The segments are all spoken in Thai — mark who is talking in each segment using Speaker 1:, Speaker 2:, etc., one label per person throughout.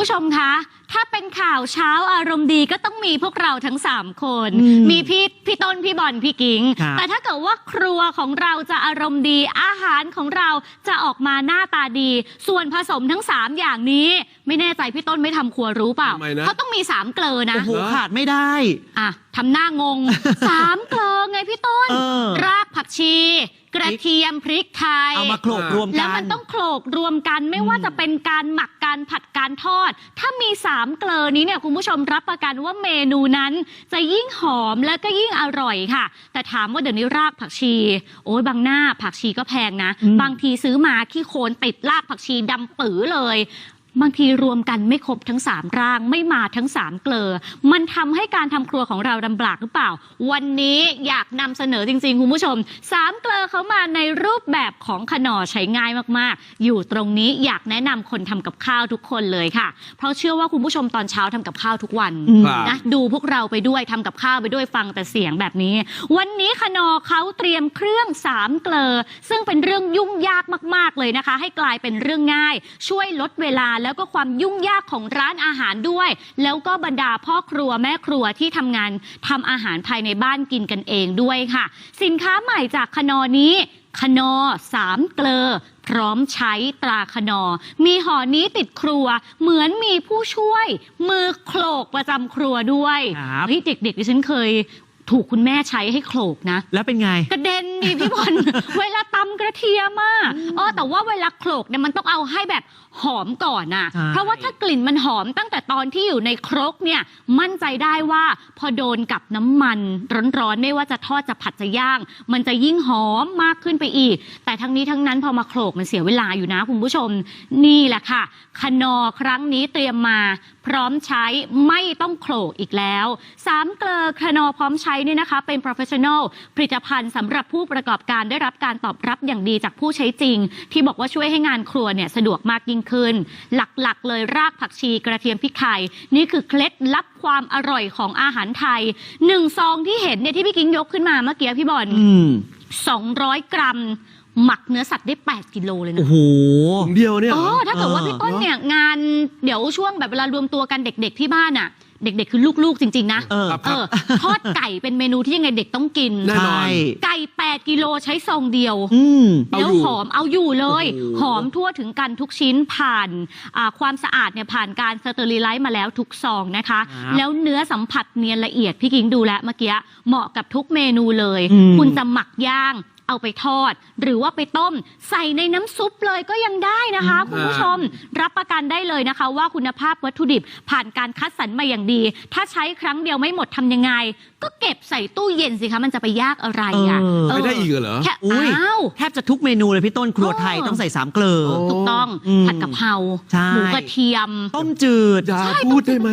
Speaker 1: ผู้ชมคะ ถ้าเป็นข่าวเช้าอารมณ์ดีก็ต้องมีพวกเราทั้ง 3 คน
Speaker 2: อืม
Speaker 1: มีพี่พี่ต้นพี่บอลพี่กิง
Speaker 2: ครับ
Speaker 1: แต่ถ้าเกิดว่าครัวของเราจะอารมณ์ดี อาหารของเราจะออกมาหน้าตาดี ส่วนผสมทั้ง 3 อย่างนี้ ไม่แน่ใจพี่ต้นไม่ทำครัวรู้เปล่า
Speaker 3: ทำไมนะ
Speaker 1: เขาต้องมี3เกลอนะ
Speaker 2: โอ้โหขาดไม่ได้
Speaker 1: อะทำหน้างง สามเกลอไงพี่ต้น
Speaker 2: เออ
Speaker 1: รากผักชีก ระเทียมพริกไทย
Speaker 2: เอามาโขลกรวม
Speaker 1: แล้
Speaker 2: กั
Speaker 1: วนมันต้องโขลกรวมกันไม่ว่าจะเป็นการหมักการผัดการทอด ถ้ามีสามเกลอนี้เนี่ยคุณผู้ชมรับประกันว่าเมนูนั้น จะยิ่งหอมและก็ยิ่งอร่อยค่ะ แต่ถามว่าเดี๋ยวนี้รากผักชี โอ้ยบางหน้าผักชีก็แพงนะ
Speaker 2: อืม
Speaker 1: บางทีซื้อมาขี้โคลนติดรากผักชีดำปื๋อเลย บางทีรวมกันไม่ครบทั้ง 3 ร่างไม่มาทั้ง 3 เกลอ มันทำให้การทำครัวของเราลำบากหรือเปล่า วันนี้อยากนำเสนอจริง ๆ คุณผู้ชม 3 เกลอเขามาในรูปแบบของขนอใช้ง่ายมากๆ อยู่ตรงนี้อยากแนะนำคนทำกับข้าวทุกคนเลยค่ะ เพราะเชื่อว่าคุณผู้ชมตอนเช้าทำกับข้าวทุกวัน
Speaker 2: อืม
Speaker 3: ครับ
Speaker 1: นะดูพวกเราไปด้วยทำกับข้าวไปด้วยฟังแต่เสียงแบบนี้ วันนี้ขนอเขาเตรียมเครื่องสามเกลอซึ่งเป็นเรื่องยุ่งยากมาก ๆเลยนะคะ ให้กลายเป็นเรื่องง่าย ช่วยลดเวลาแล้วก็ความยุ่งยากของร้านอาหารด้วย แล้วก็บรรดาพ่อครัวแม่ครัวที่ทำงานทำอาหารภายในบ้านกินกันเองด้วยค่ะ สินค้าใหม่จากขนอนี้ขนอสามเกลอพร้อมใช้ตราขนอมีห่อนี้ติดครัว เหมือนมีผู้ช่วย มือโขลกประจำครัวด้วย
Speaker 2: ครับ
Speaker 1: เฮ้ยเด็กๆดิฉันเคยถูกคุณแม่ใช้ให้โขลกนะ
Speaker 2: แล้วเป็นไง
Speaker 1: กระเด็นดิพี่บอล เวลาตำกระเทียมอะเออแต่ว่าเวลาโขลกเนี่ยมันต้องเอาให้แบบหอมก่อนน่ะ
Speaker 2: ใช่
Speaker 1: เพราะว่าถ้ากลิ่นมันหอมตั้งแต่ตอนที่อยู่ในครกเนี่ยมั่นใจได้ว่าพอโดนกับน้ำมันร้อนๆไม่ว่าจะทอดจะผัดจะย่าง มันจะยิ่งหอมมากขึ้นไปอีก แต่ทั้งนี้ทั้งนั้นพอมาโขลกมันเสียเวลาอยู่นะคุณผู้ชม นี่แหละค่ะขนอครั้งนี้เตรียมมา พร้อมใช้ไม่ต้องโขลกอีกแล้วสามเกลอคานอพร้อมใช้เนี่ยนะคะ เป็น professional ผลิตภัณฑ์สำหรับผู้ประกอบการได้รับการตอบรับอย่างดีจากผู้ใช้จริง ที่บอกว่าช่วยให้งานครัวเนี่ยสะดวกมากยิ่งขึ้น หลักๆ เลยรากผักชีกระเทียมพริกไทย นี่คือเคล็ดลับความอร่อยของอาหารไทยหนึ่งซองที่เห็นเนี่ยที่พี่กิ้งยกขึ้นมาเมื่อกี้พี่บอล
Speaker 2: อืม
Speaker 1: 200กรัมหมักเนื้อสัตว์ได้ 8 กิโลเลยนะ
Speaker 2: โอ้โห
Speaker 3: ถุงเดียวเนี่ย
Speaker 1: เอ
Speaker 3: เหรอ
Speaker 1: อ ถ้าเกิดว่าพี่ต้นเนี่ยงานเดี๋ยวช่วงแบบเวลารวมตัวกันเด็กๆที่บ้านอะ เด็กๆ คือลูกๆจริง ๆ นะ
Speaker 2: เออ
Speaker 3: ครับ
Speaker 1: เออทอดไก่เป็นเมนูที่ยังไงเด็กต้องกิน
Speaker 3: แน่นอน
Speaker 2: ใช่
Speaker 1: ไก่ 8 กิโลใช้ซองเดียว
Speaker 2: อืม
Speaker 3: เอา
Speaker 1: แล้ว
Speaker 3: อยู่
Speaker 1: หอมเอาอยู่เลย
Speaker 3: โอ้โห
Speaker 1: หอมทั่วถึงกันทุกชิ้นผ่านอ่าความสะอาดเนี่ยผ่านการสเตอริไลซ์มาแล้วทุกซองนะคะ
Speaker 2: ครับ
Speaker 1: แล้วเนื้อสัมผัสเนียนละเอียดพี่กิ้งดูแลวเมื่อกี้เหมาะกับทุกเมนูเลย
Speaker 2: อืม
Speaker 1: คุณจะหมักย่าง เอาไปทอด หรือว่าไปต้ม ใส่ในน้ำซุปเลยก็ยังได้นะคะคุณผู้ชม รับประกันได้เลยนะคะ ว่าคุณภาพวัตถุดิบผ่านการคัดสรรมาอย่างดี ถ้าใช้ครั้งเดียวไม่หมดทำยังไง ก็เก็บใส่ตู้เย็นสิคะ มันจะไปยากอะไรอะ
Speaker 2: เออ
Speaker 1: เออ
Speaker 3: ไม่ได้อีกเหรอ
Speaker 1: แค่
Speaker 2: อุ้ย
Speaker 1: อ้าว
Speaker 2: แทบจะทุกเมนูเลยพี่ต้นครัวไทย
Speaker 1: เออ
Speaker 2: ต้องใส่สามเกลอ
Speaker 3: โอ้
Speaker 1: ถูกต้อง
Speaker 2: อืม
Speaker 1: ผัดกะเพรา
Speaker 2: ใช่
Speaker 1: หมูกระเทียม
Speaker 2: ต้มจืด
Speaker 3: อย่าพูดได้ไหม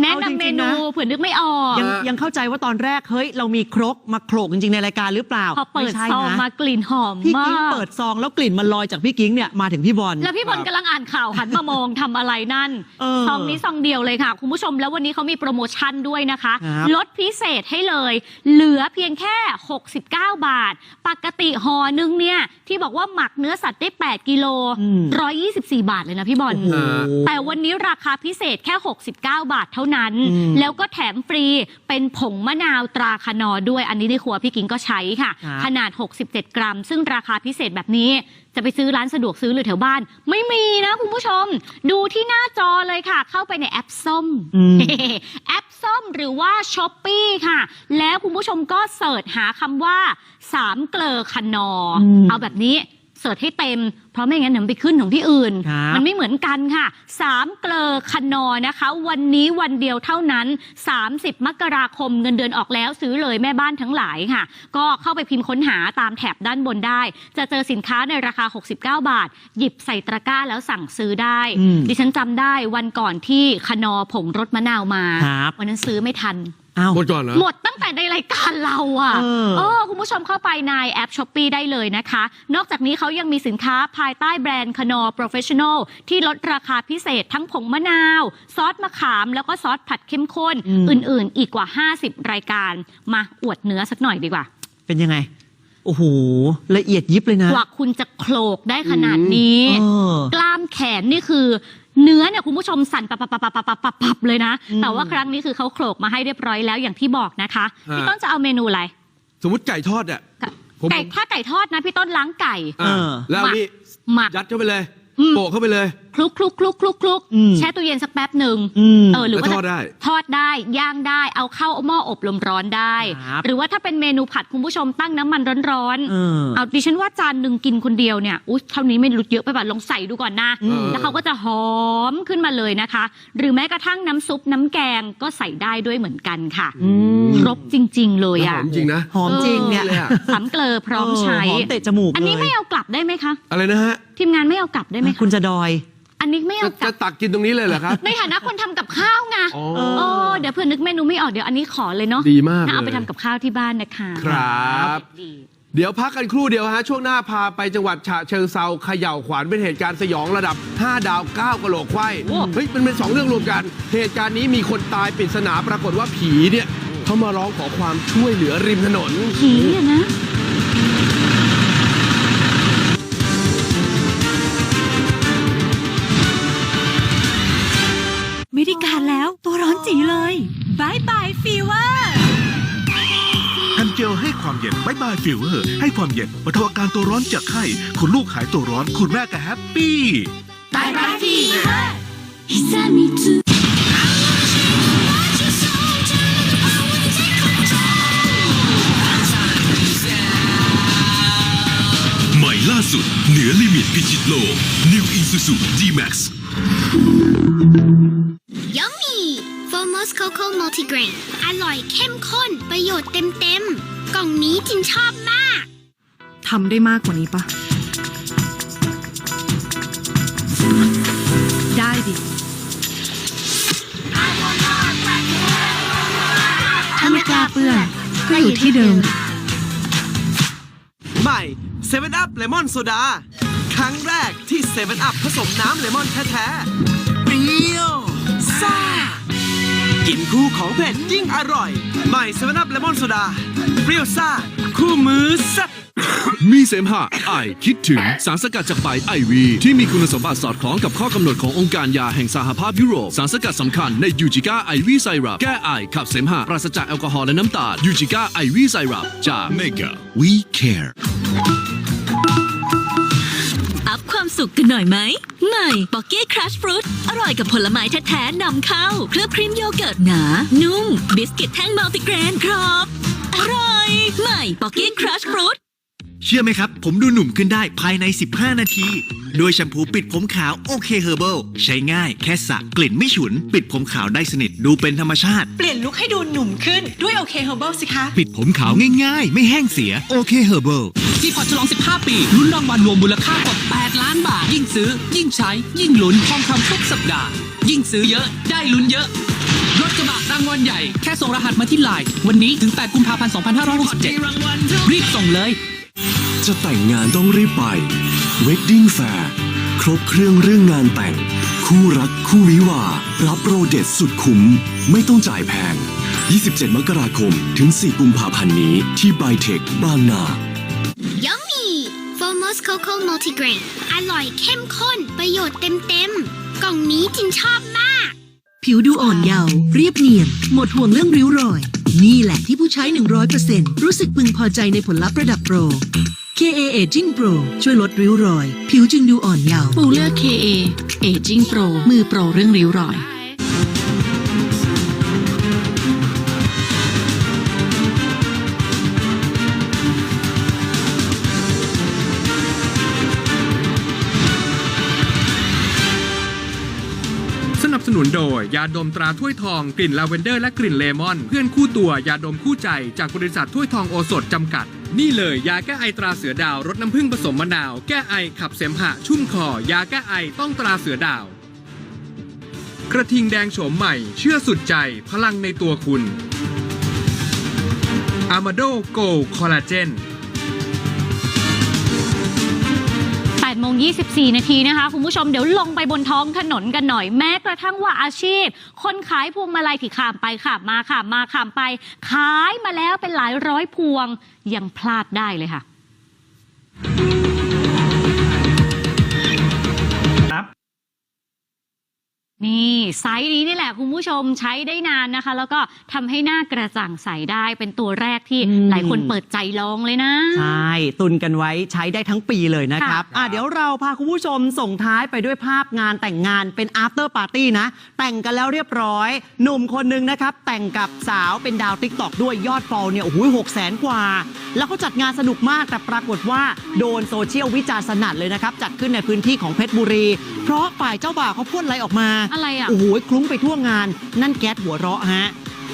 Speaker 1: แนะ
Speaker 2: เอาจริ
Speaker 1: นำ
Speaker 2: งๆ
Speaker 1: เม
Speaker 2: นะ
Speaker 1: นูเผื่อนึกไม่ออก
Speaker 2: ยัง
Speaker 3: อ่ายั
Speaker 2: ยังเข้าใจว่าตอนแรกเฮ้ยเรามีครกมาโขลกจริงๆในรายการหรือเปล่า
Speaker 1: พอเปิด
Speaker 2: ไม่ใช่
Speaker 1: ซอง
Speaker 2: นะ
Speaker 1: มากลิ่นหอม
Speaker 2: พี่
Speaker 1: มา
Speaker 2: กิ้ง
Speaker 1: ก
Speaker 2: เปิดซองแล้วกลิ่นมันลอยจากพี่กิ้งเนี่ยมาถึงพี่บอล
Speaker 1: แล้วพี่บอล
Speaker 3: ครับ
Speaker 1: กำลังอ่านข่าวหันมามอง ทำอะไรนั่น
Speaker 2: เออ
Speaker 1: ซองนี้ซองเดียวเลยค่ะ คุณผู้ชมแล้ววันนี้เขามีโปรโมชั่นด้วยนะคะ
Speaker 2: ครับ
Speaker 1: ลดพิเศษให้เลย เหลือเพียงแค่ 69 บาท ปกติห่อนึงเนี่ยที่บอกว่าหมักเนื้อสัตว์ได้ 8 กิโล
Speaker 2: อืม
Speaker 1: 124 บาทเลยนะพี่บอล
Speaker 2: โอ้โห
Speaker 1: แต่วันนี้ราคาพิเศษแค่ 69 บาทเท่านั้น
Speaker 2: อืม
Speaker 1: แล้วก็แถมฟรีเป็นผงมะนาวตราคานอด้วย อันนี้ในครัวพี่กิงก็ใช้ค่ะ
Speaker 2: ครับ
Speaker 1: ขนาด 67 กรัม ซึ่งราคาพิเศษแบบนี้ จะไปซื้อร้านสะดวกซื้อหรือแถวบ้าน ไม่มีนะคุณผู้ชม ดูที่หน้าจอเลยค่ะ เข้าไปในแอปส้ม
Speaker 2: อืม
Speaker 1: แอป ส้มหรือว่าช้อปปีค่ะ แล้วคุณผู้ชมก็เสิร์ชหาคำว่าสามเกลอคานออ
Speaker 2: ม
Speaker 1: เอาแบบนี้ เสิร์ชให้เต็ม เพราะไม่งั้นเดี๋ยวมันไปขึ้นของที่อื่น
Speaker 2: ครับ
Speaker 1: มันไม่เหมือนกันค่ะสามเกลอคานอนะคะ วันนี้วันเดียวเท่านั้น 30 มกราคมเงินเดือนออกแล้วซื้อเลยแม่บ้านทั้งหลายค่ะ ก็เข้าไปพิมพ์ค้นหาตามแถบด้านบนได้ จะเจอสินค้าในราคา 69 บาท หยิบใส่ตะกร้าแล้วสั่งซื้อได้
Speaker 2: อืม
Speaker 1: ดิฉันจำได้วันก่อนที่คานอผงรสมะนาวมา
Speaker 2: ครับ
Speaker 1: วันนั้นซื้อไม่ทัน
Speaker 2: อ้าว
Speaker 3: หมดก่อนเหรอ
Speaker 1: หมดตั้งแต่ในรายการเราอะ
Speaker 2: เออ
Speaker 1: เออ คุณผู้ชมเข้าไปในแอปช้อปปีได้เลยนะคะ นอกจากนี้เขายังมีสินค้าภายใต้แบรนด์คานอ Professional ที่ลดราคาพิเศษทั้งผงมะนาว ซอสมะขาม แล้วก็ซอสผัดเข้มข้น
Speaker 2: อืม
Speaker 1: อื่นๆ อีกกว่า 50 รายการ มาอวดเนื้อสักหน่อยดีกว่า
Speaker 2: เป็นยังไง โอ้โห ละเอียดยิบเลยนะ
Speaker 1: กว่าคุณจะโขลกได้ขนาดนี้
Speaker 2: เออ
Speaker 1: กล้ามแขนนี่คือ เนื้อเนี่ยคุณผู้ชมสั่นปับปับปับปับปับปับเลยนะแต่ว่าครั้งนี้คือเขาโขลกมาให้เรียบร้อยแล้วอย่างที่บอกนะคะพี่ต้นจะเอาเมนูอะไร
Speaker 3: สมมติไก่ทอดอะ
Speaker 1: ไก่ถ้าไก่ทอดนะพี่ต้นล้างไก่
Speaker 3: แล้วนี่
Speaker 1: มัก
Speaker 3: ยัดเข้าไปเลยโปะเข้าไปเลย
Speaker 1: ลุกคลุกคลุกคลุกคลุก
Speaker 2: อืม
Speaker 1: แช่ตู้เย็นสักแป๊บหนึ่ง
Speaker 2: อืม
Speaker 1: เออหรือว่า
Speaker 3: แล้วทอดได้
Speaker 1: ทอดได้ย่างได้เอาเข้าหม้ออบลมร้อนได้
Speaker 2: ครับ
Speaker 1: หรือว่าถ้าเป็นเมนูผัดคุณผู้ชมตั้งน้ำมันร้อน
Speaker 2: เออ
Speaker 1: ๆเอาดิฉันว่าจานหนึ่งกินคนเดียวเนี่ยอุ๊ยเท่านี้ไม่รู้เยอะไปป่ะลองใส่ดูก่อนนะ
Speaker 2: อืม
Speaker 1: แล้วเขาก็จะหอมขึ้นมาเลยนะคะ หรือแม้กระทั่งน้ำซุปน้ำแกงก็ใส่ได้ด้วยเหมือนกันค่ะ
Speaker 2: อืม
Speaker 1: ครบจริง ๆ เลย
Speaker 3: ห
Speaker 1: อะ
Speaker 3: อมจริงนะ
Speaker 2: หอมจริงเนี่ย
Speaker 3: เลยอะ
Speaker 1: สำเกลอพร้อมใช้
Speaker 2: เหอมเตะจมูก
Speaker 1: อันนี้
Speaker 2: เลย
Speaker 1: ไม่เอากลับได้ไหมคะ
Speaker 3: อะไรนะฮะ
Speaker 1: ทีมงานไม่เอากลับได้ไหม
Speaker 2: คุ
Speaker 1: คะ
Speaker 2: ณจะดอย
Speaker 1: อันนี้ไม่
Speaker 3: จะ
Speaker 1: เอากลั
Speaker 3: จะ
Speaker 1: บ
Speaker 3: ตักกินตรงนี้เลยเหรอครับ
Speaker 1: ในฐานะคนทำกับข้าวไง
Speaker 3: อ๋อ
Speaker 2: เอ
Speaker 1: โอ้เดี๋ยวเพื่อนนึกเมนูไม่ออกเดี๋ยวอันนี้ขอเลยเนาะ
Speaker 3: ดีมาก
Speaker 1: ถ้าเอา
Speaker 3: เลย
Speaker 1: ไปทำกับข้าวที่บ้านนะคะ
Speaker 3: ครับ
Speaker 1: ดี
Speaker 3: เดี๋ยวพักกันครู่เดียวฮะ ช่วงหน้าพาไปจังหวัดฉะเชิงเซาเขย่าขวานเป็นเหตุการณ์สยองระดับ 5 ดาว 9กะโหลกไขว้เฮ้ยมันเป็นสองเรื่องรวมกัน เหตุการณ์นี้มีคนตายปริศนาปรากฏว่าผีเนี่ยเขามาร้องขอความช่วยเหลือริมถนน
Speaker 1: ผีอะนะ
Speaker 4: เจ
Speaker 5: ลให้ความเย็นบายบายฟิวเวอร์ให้ความเย็นบรรเทาอาการตัวร้อนจากไข้คุณลูกหายตัวร้อน คุณแม่ก็แฮปปี้
Speaker 4: บายบายฟีเวอร์
Speaker 5: ใหม่ล่าสุด เหนือลิมิตพิชิตโลก New Isuzu D-Max
Speaker 6: ยัมมี่ Formos Coco Multigrain อร่อยเข้มข้น ประโยชน์เต็มๆ กล่องนี้จินชอบมาก
Speaker 4: ทำได้มากกว่านี้ปะได้ดิ ถ้าไม่กล้าเปื้อนก็อยู่ที่เดิม
Speaker 7: ใหม่7 Up Lemon Soda ครั้งแรกที่7 Up ผสมน้ำเลมอนแท้ๆ เปรี้ยวซ่า กินคู่ของเผ็ดยิ่งอร่อย ใหม่7 Up Lemon Soda เปรี้ยวซ่า คู่มือแซ่บ
Speaker 8: มีเสมหะไอคิดถึงสารสกัดจากใบไอวี ที่มีคุณสมบัติสอดคล้องกับข้อกำหนดขององค์การยาแห่งสหภาพยุโรป สารสกัดสำคัญในยูจิก้าไอวีไซรัปแก้ไอขับเสมหะปราศจากแอลกอฮอล์และน้ำตาลยูจิก้าไอวีไซรัปจาก Mega We Care
Speaker 9: อัพความ สุขกันหน่อยไหมใหม่ป๊อกเก้ครัชฟรุตอร่อยกับผลไม้แท้ๆนำเข้า เคลือบครีมโยเกิร์ตหนา นุ่ม บิสกิตแท่งมัลติกรนกรอบ อร่อย ใหม่ป๊อกเก้ครัชฟรุต
Speaker 10: เชื่อไหมครับ ผมดูหนุ่มขึ้นได้ภายใน 15 นาที โดยแชมพูปิดผมขาวโอเคเฮอร์เบิลใช้ง่ายแค่สระกลิ่นไม่ฉุน ปิดผมขาวได้สนิทดูเป็นธรรมชาติ
Speaker 4: เปลี่ยนลุคให้ดูหนุ่มขึ้นด้วยโอเคเฮอร์เบิลสิคะ
Speaker 10: ปิดผมขาวง่ายๆ ไม่แห้งเสียโอเคเฮอร์เบิล
Speaker 11: ที่พอฉลอง 15 ปีลุ้นรางวัลรวมมูลค่ากว่า 8 ล้านบาท ยิ่งซื้อ ยิ่งใช้ ยิ่งลุ้นทองคำทุกสัปดาห์ ยิ่งซื้อเยอะได้ลุ้นเยอะรถกระบะรางวัลใหญ่แค่ส่งรหัสมาที่ไลน์วันนี้ถึง 8 กุมภาพันธ์ 2567 รีบส่งเลย
Speaker 5: จะแต่งงานต้องรีบไป Wedding Fair ครบเครื่องเรื่องงานแต่ง คู่รักคู่วิวาห์รับโปรเด็ดสุดคุ้ม ไม่ต้องจ่ายแพง 27 มกราคมถึง 4 กุมภาพันธ์นี้ที่ไบเทคบางนา
Speaker 6: ยัมมี่ Formos Coco Multigrain อร่อยเข้มข้น ประโยชน์เต็มๆ กล่องนี้จินชอบมาก
Speaker 4: ผิวดูอ่อนเยาว์เรียบเนียน หมดห่วงเรื่องริ้วรอย นี่แหละที่ผู้ใช้ 100%รู้สึกพึงพอใจในผลลัพธ์ระดับโปร KA Aging Pro ช่วยลดริ้วรอย ผิวจึงดูอ่อนเยาว์
Speaker 9: ปูเลือก KA Aging Pro มือโปรเรื่องริ้วรอย
Speaker 12: นุนโดย ยาดมตราถ้วยทองกลิ่นลาเวนเดอร์และกลิ่นเลมอน เพื่อนคู่ตัวยาดมคู่ใจจากบริษัทถ้วยทองโอสถจำกัด นี่เลยยาแก้ไอตราเสือดาวรสน้ำผึ้งผสมมะนาว แก้ไอขับเสมหะชุ่มคอ ยาแก้ไอต้องตราเสือดาว กระทิงแดงโฉมใหม่ เชื่อสุดใจ พลังในตัวคุณอามาโดโกคอลลาเจน
Speaker 1: 8โมง24 นาทีนะคะ คุณผู้ชมเดี๋ยวลงไปบนท้องถนนกันหน่อยแม้กระทั่งว่าอาชีพ คนขายพวงมาลัยที่ขามไปขามมาขามมาขามไป ขายมาแล้วเป็นหลายร้อยพวงยังพลาดได้เลยค่ะ นี่ไซส์นี้นี่แหละคุณผู้ชมใช้ได้นานนะคะ แล้วก็ทำให้หน้ากระจ่างใสได้เป็นตัวแรกที่
Speaker 2: อืม
Speaker 1: หลายคนเปิดใจลองเลยนะ
Speaker 2: ใช่ ตุนกันไว้ใช้ได้ทั้งปีเลยนะครับ
Speaker 1: ค่ะ
Speaker 2: อะเดี๋ยวเราพาคุณผู้ชมส่งท้ายไปด้วยภาพงานแต่งงานเป็น after party นะ แต่งกันแล้วเรียบร้อย หนุ่มคนหนึ่งนะครับ แต่งกับสาวเป็นดาวติ๊กตอกด้วยยอดฟอลเนี่ยโอ้โหหกแสนกว่า แล้วเขาจัดงานสนุกมากแต่ปรากฏว่าโดนโซเชียลวิจารณ์สนั่นเลยนะครับ จัดขึ้นในพื้นที่ของเพชรบุรี เพราะฝ่ายเจ้าบ่าวเขาพ่นอะไรออกมา
Speaker 1: อะไรอะ
Speaker 2: โอ้โหคลุ้งไปทั่วงาน นั่นแก๊สหัวเราะฮะ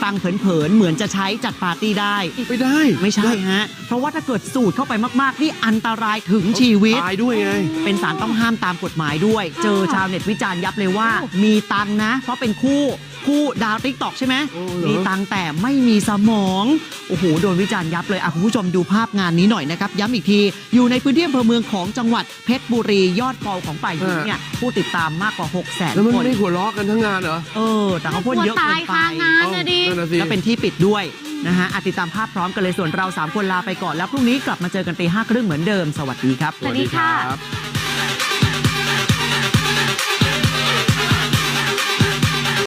Speaker 2: ฟังเผินๆ เหมือนจะใช้จัดปาร์ตี้ได้
Speaker 3: ไม่ได้
Speaker 2: ไม่ใช่ฮะ เพราะว่าถ้าเกิดสูดเข้าไปมากๆ นี่อันตรายถึงชีวิต
Speaker 3: ตายด้วยไง
Speaker 2: เป็นสารต้องห้ามตามกฎหมายด้วย เจอชาวเน็ตวิจารณ์ยับเลยว่า มีตังค์นะ เพราะเป็นคู่ คู่ดาวติ๊กตอกใช่ไหม
Speaker 3: โอ้เหรอ
Speaker 2: มีตังค์แต่ไม่มีสมอง โอ้โห โดนวิจารณ์ยับเลยอะคุณผู้ชมดูภาพงานนี้หน่อยนะครับ ย้ำอีกที อยู่ในพื้นที่อำเภอเมืองของจังหวัดเพชรบุรี ยอดฟอลของฝ่ายหญิงเนี่ยผู้ติดตามมากกว่า6 0 0 0 0
Speaker 3: แล้วมัน
Speaker 2: คน
Speaker 3: ไม่หัวเราะกันทั้งงานเหรอ
Speaker 2: เออ แต่เขาพ่นเยอะ
Speaker 1: กลัว
Speaker 2: เกิ
Speaker 1: ตาย
Speaker 2: นไป
Speaker 1: คางานนะดิ
Speaker 3: นั่นน่ะสิ
Speaker 2: แล้วเป็นที่ปิดด้วยนะฮะอะติดตามภาพพร้อมกันเลยส่วนเรา 3 คนลาไปก่อนแล้วพรุ่งนี้กลับมาเจอกันตีห้าครึ่งเหมือนเดิม สวัสดีครับ
Speaker 1: สวัสดีค่ะ
Speaker 3: รับ